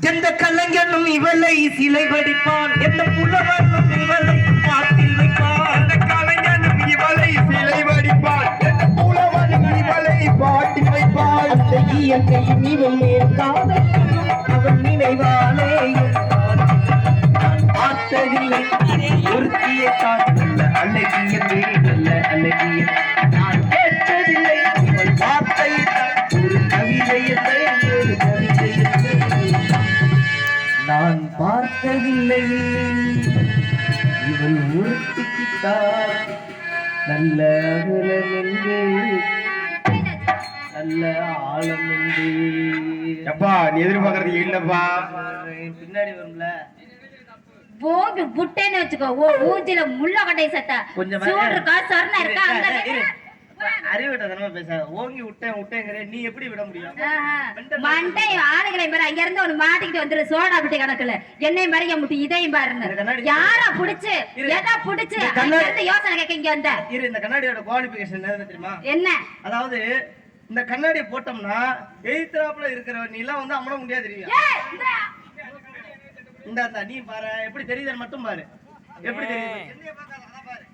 எந்த கலைஞனும் இவளை சிலை வடிப்பான். எந்த புலவனும் இவளை பாட்டில் வைப்பான். அந்த கலைஞனும் இவளை சிலை வடிப்பான். எந்த புலவனும் இவளை பாட்டி வைப்பான். அந்த இயற்கையும் இவளே காதல் அவன் நினைவாலே நான் பார்த்ததில்லை. ஒருத்தியை காட்டுள்ள அழகிய பேரல்ல அழகிய ஒருத்திக்குத்தான் நல்ல அகலம் என்று நல்ல ஆழம் என்று எப்பா நீ எதிர்பார்க்கறது இல்லப்பா. பின்னாடி வரும்ல. போட்டு புட்டேன்னு வச்சுக்கோ. ஓ ஊஞ்சில முள்ள கட்டை சத்த கொஞ்சம் இருக்கா சொர்ண இருக்கா அறிவிட்டதனமா பேசாத. ஓங்கி விட்டேன் விட்டேங்கிற நீ எப்படி விட முடியும்? மண்டை ஆளுகளை பாரு. அங்க இருந்து ஒண்ணு மாட்டிக்கிட்டு வந்துரு. சோடா பிட்டி கணக்குல. என்னையும் மறைக்க முட்டி இதையும் பாருன்னு. கண்ணாடி- யாரா புடிச்சு. எதா புடிச்சு? இந்த அங்க கண்ணாடி- இருந்து யோசனை கேட்க இங்க வந்த? இரு இந்த கண்ணாடியோட குவாலிபிகேஷன் என்ன தெரியுமா? என்ன? அதாவது இந்த கண்ணாடியை போட்டோம்னா எய்த்ராப்ல இருக்கிற நீ எல்லாம் வந்து அம்மன முடியாது தெரியும்? இந்த. நீ பாரு. எப்படி தெரியுதுன்னு மட்டும் பாரு. எப்படி தெரியுது என்னைய பார்க்காத, அதான் பாரு.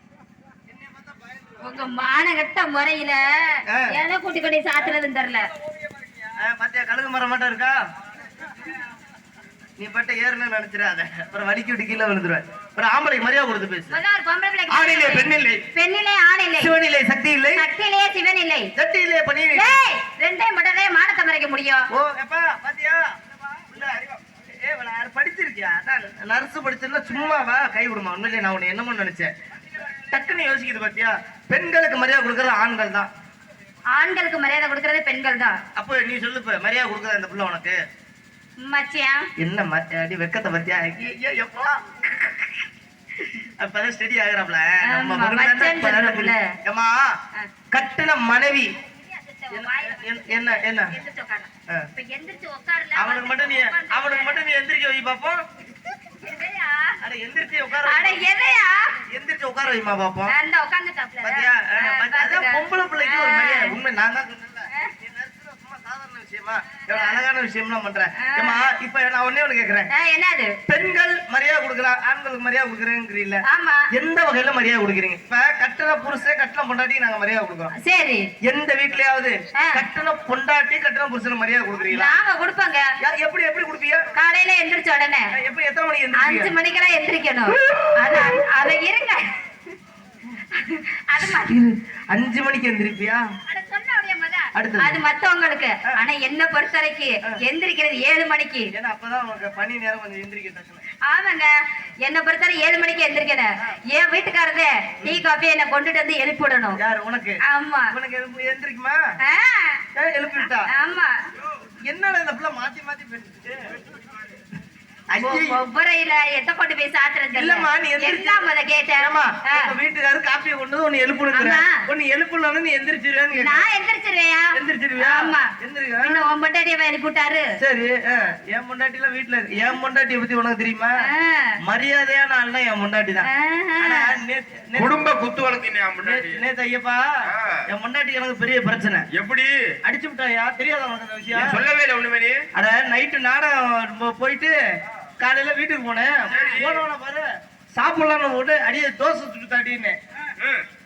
என்னைய பார்த்தா பயந்துருவா. உங்க மானகட்ட முறையில. எதை கூட்டி கொண்டு சாத்துறதுன்னு தெரியல. ஆ, பாத்தியா கழுகு மரம் மட்டும் இருக்கா? நீ பட்ட ஏறணும்னு நினைச்சிடாத. அப்புறம் வலிக்கு விட்டு கீழே விழுந்துருவேன். ஒரு ஆம்பளை மரியாதை கொடுத்து பேசு. ஆணிலே பெண்ணில்லை பெண்ணிலே ஆணில்லை சிவனில்லை சக்தி இல்லை. சக்தியிலே சிவன் இல்லை? சக்தி இல்லை பணி ஏய் ரெண்டையும் மட்டும் மானத்தை மறைக்க முடியும்? ஓ எப்பா பாத்தியா? படிச்சிருக்கியா? நர்ஸ் படிச்சிருந்தா சும்மாவா? கை விடுமா உண்மையிலே நான் உன்னை என்னமோ நினைச்சேன். டக்குன்னு யோசிக்குது பாத்தியா? பெண்களுக்கு மரியாதை கொடுக்கறது ஆண்கள் தான். ஆண்களுக்கு மரியாதை கொடுக்கறது பெண்கள் தான். அப்போ நீ சொல்லு இப்ப மரியாதை கொடுக்கறது அந்த புள்ள உனக்கு? மச்சியான் என்ன ம- அடி வெக்கத்தை பத்தியா? எப்பா அப்பதான் ஸ்டடி ஆகுறாப்ல. ஏம்மா கட்டின மனைவி. என்ன- என்ன. அவனுக்கு மட்டும் நீ அவனுக்கு மட்டும் நீ எந்திரிக்க வை பாப்போம்? அட எந்திரிச்சு உட்கார அட எதையா? எந்திரிச்சு உட்கார வைமா பாப்போம் நான். பாத்தியா? அதான். பொம்பளை பிள்ளைக்கு ஒரு. மரியாதை உண்மை நான் தான் சாதாரண விஷயமா எவ்வளவு அழகான விஷயம்லாம் பண்ற ஆ. ஏம்மா இப்ப நான் ஒண்ணே ஒண்ணு கேக்குறேன். என்னது? பெண்கள் மரியாதை கொடுக்குறா ஆண்களுக்கு மரியாதை கொடுக்குறேங்கிறீல்ல. ஆமா. எந்த வகையில மரியாதை கொடுக்குறீங்க? இப்ப கட்டண புருஷன் கட்டண பொண்டாட்டி நாங்க மரியாதை கொடுக்குறோம். சரி. எந்த வீட்லயாவது. கட்டண பொண்டாட்டி கட்டண புருஷனுக்கு மரியாதை கொடுக்குறீங்களா? நாங்க கொடுப்போங்க. எப்படி எப்படி கொடுப்பீங்க? காலையில எந்திரிச்ச உடனே. எப்படி எத்தனை மணிக்கு அஞ்சு மணிக்கெல்லாம் எந்திரிக்கணும். அது அத இருங்க. அது அஞ்சு மணிக்கு எந்திரிப்பியா அட சொன்ன அப்படியே முத. அடுத்தது. அது மத்தவங்களுக்கு. ஆனா என்ன பொறுத்த வரைக்கும் எந்திரிக்கிறது ஏழு மணிக்கு. ஆமாங்க. என்ன பொறுத்தவரை ஏழு மணிக்கு எந்திரிக்கணும். என் வீட்டுக்காரதே டீ காஃபி என்ன கொண்டுட்டு வந்து எழுப்பி விடணும். யாரு உனக்கு? ஆமா. உனக்கு எந்திரிக்குமா? எழுப்பி விட்டா? ஆமா. என்னடா இந்த பிள்ளை மாத்தி மாத்தி பேசிட்டு ஒவ்வொரையில எத்த கொண்டு போய் சாத்துறது இல்லம்மா, நீ எந்திரிச்சு- எல்லாம் முத கேட்டேன் வீட்டுக்காரரு காப்பியை கொண்டு வந்து உன்னை எழுப்புனுங்கிறேன். ஆமா. உன்னை எழுப்புனோன்னு நீ எந்திரிச்சிருவேன்னு கேட்டேன். நான் எந்திரிச்சிருவேயா? எந்திரிச்சிருவியா? ஆமா. எந்திரிக்க. என்ன உன் பொண்டாட்டிய எழுப்பி விட்டாரு சரி என் பொண்டாட்டிலாம் வீட்டுல இருக்கு. என் பொண்டாட்டியை பத்தி உனக்கு தெரியுமா. மரியாதையான ஆள்னா என் பொண்டாட்டி தான். குடும்ப குத்து வளர்த்தினே நேத்து- ஐயப்பா. என் பொண்டாட்டி எனக்கு பெரிய பிரச்சனை. எப்படி? அடிச்சு விட்டாயா? தெரியாத உனக்கு விஷயம்? சொல்லவே இல்லை ஒண்ணுமே நீ? அட நைட்டு நாடகம் போயிட்டு காலையில வீட்டுக்கு போனேன். போனவன பாரு சாப்பிடலாம்னு போட்டு அடியே தோசை சுட்டு தாட்டின்னு.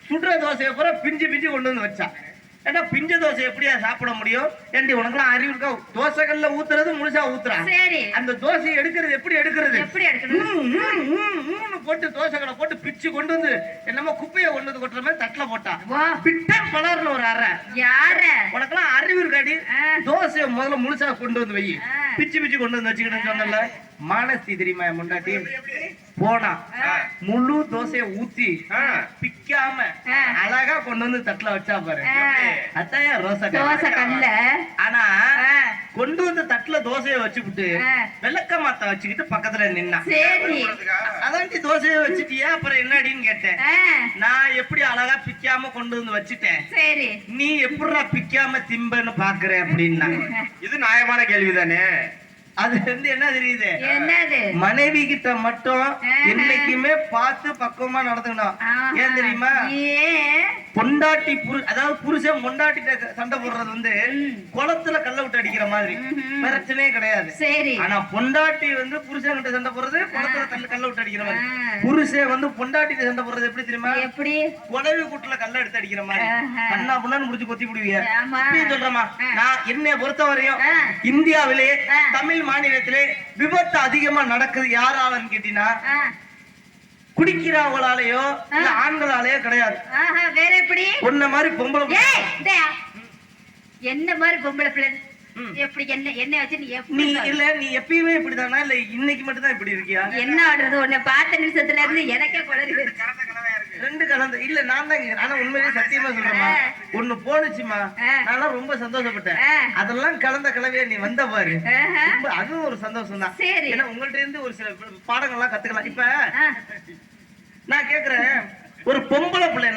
சுடுற தோசையை பூரா பிஞ்சு பிஞ்சு கொண்டு வந்து வச்சான். ஏன்னா பிஞ்ச தோசை எப்படியா சாப்பிட முடியும்? ஏண்டி உனக்குலாம் அறிவு இருக்கா? தோசைகள்ல ஊத்துறது முழுசா ஊத்துறான். சரி. அந்த தோசையை எடுக்கிறது எப்படி எடுக்கிறது? எப்படி எடுக்கணும்? ம், ம், ம்னு போட்டு தோசைகளை போட்டு பிச்சு கொண்டு வந்து என்னமோ குப்பையை கொண்டு வந்து கொட்டுற மாதிரி தட்டுல போட்டான் வா பிட்டன் பலர்னு ஒரு அறை யார உனக்கெல்லாம் அறிவு இருக்காடி. தோசையை முதல்ல முழுசா கொண்டு வந்து வை. பிச்சு பிச்சு கொண்டு வந்து வச்சுக்கிட்டு சொன்னல மானஸ்தி தெரியுமா முண்டாட்டி போனா. முழு தோசையை ஊத்தி. பிக்காம. அழகா கொண்டு வந்து தட்டுல வச்சா பாரு ஆ. அதான் ரோசை தோசை கல்ல ஆனா. கொண்டு வந்து தட்டுல தோசையை வச்சுக்கிட்டு. வெள்ளக்க மாத்த வச்சுக்கிட்டு பக்கத்துல நின்னா. சரி. அதாண்டி தோசையை வச்சுட்டியா? அப்புறம் என்னடின்னு கேட்டேன். நான் எப்படி அழகா பிக்காம கொண்டு வந்து வச்சுட்டேன்? சரி. நீ எப்படிடா பிக்காம திம்பன்னு பாக்குற அப்படின்னா? இது நியாயமான கேள்விதானே. அது வந்து என்ன தெரியுது? என்னது? மனைவி கிட்ட மட்டும். என்னைக்குமே பார்த்து பக்குவமா நடந்துக்கணும். ஏன் தெரியுமா? ஏன்? பொண்டாட்டி புரு அதாவது புருஷன் பொண்டாட்டி சண்டை போடுறது வந்து. குளத்துல கல்ல விட்டு அடிக்கிற மாதிரி. பிரச்சனையே கிடையாது சரி ஆனா பொண்டாட்டி வந்து புருஷன் கிட்ட சண்டை போடுறது குளத்துல கல்ல கல்ல விட்டு அடிக்கிற மாதிரி. புருஷன் வந்து பொண்டாட்டி சண்டை போடுறது எப்படி தெரியுமா எப்படி குடவி கூட்டுல கல்ல எடுத்து அடிக்கிற மாதிரி ஆஹா. கண்ணா புண்ணான்னு முடிச்சு கொத்தி விடுவீங்க சொல்றேமா. நான் என்னை பொறுத்தவரையும் ஆ. இந்தியாவிலே. தமிழ் மாநிலத்திலே விபத்து அதிகமா நடக்குது யாராலன்னு கேட்டீங்கன்னா குடிக்கிறவங்களாலேயோ இல்ல ஆண்களாலேயோ கிடையாது. வேற எப்படி? உன்ன மாதிரி பொம்பளை. என்ன மாதிரி பொம்பளை பிள்ளை. எப்படி என்ன என்ன வச்சு நீ நீ? இல்ல நீ எப்பயுமே இப்படிதானா? இல்ல இன்னைக்கு மட்டும் தான் இப்படி இருக்கியா? என்ன ஆடுறது? உன்னை பார்த்த நிமிஷத்துல இருந்து எனக்கே குளறி. ரெண்டு கலந்து இல்ல நான் தான் கேக்குறேன். ஆனா உண்மையிலேயே சத்தியமா சொல்றேமா ஆ. ஒண்ணு போனுச்சுமா. நான் ரொம்ப சந்தோஷப்பட்டேன். அதெல்லாம் கலந்த கலவையா நீ வந்த பாரு. ரொம்ப அதுவும் ஒரு சந்தோஷம் தான். ஏன்னா உங்கள்ட்ட இருந்து ஒரு சில பாடங்கள்லாம் கத்துக்கலாம் இப்ப நான் கேக்குறேன் ஒரு பொம்பளை பிள்ளை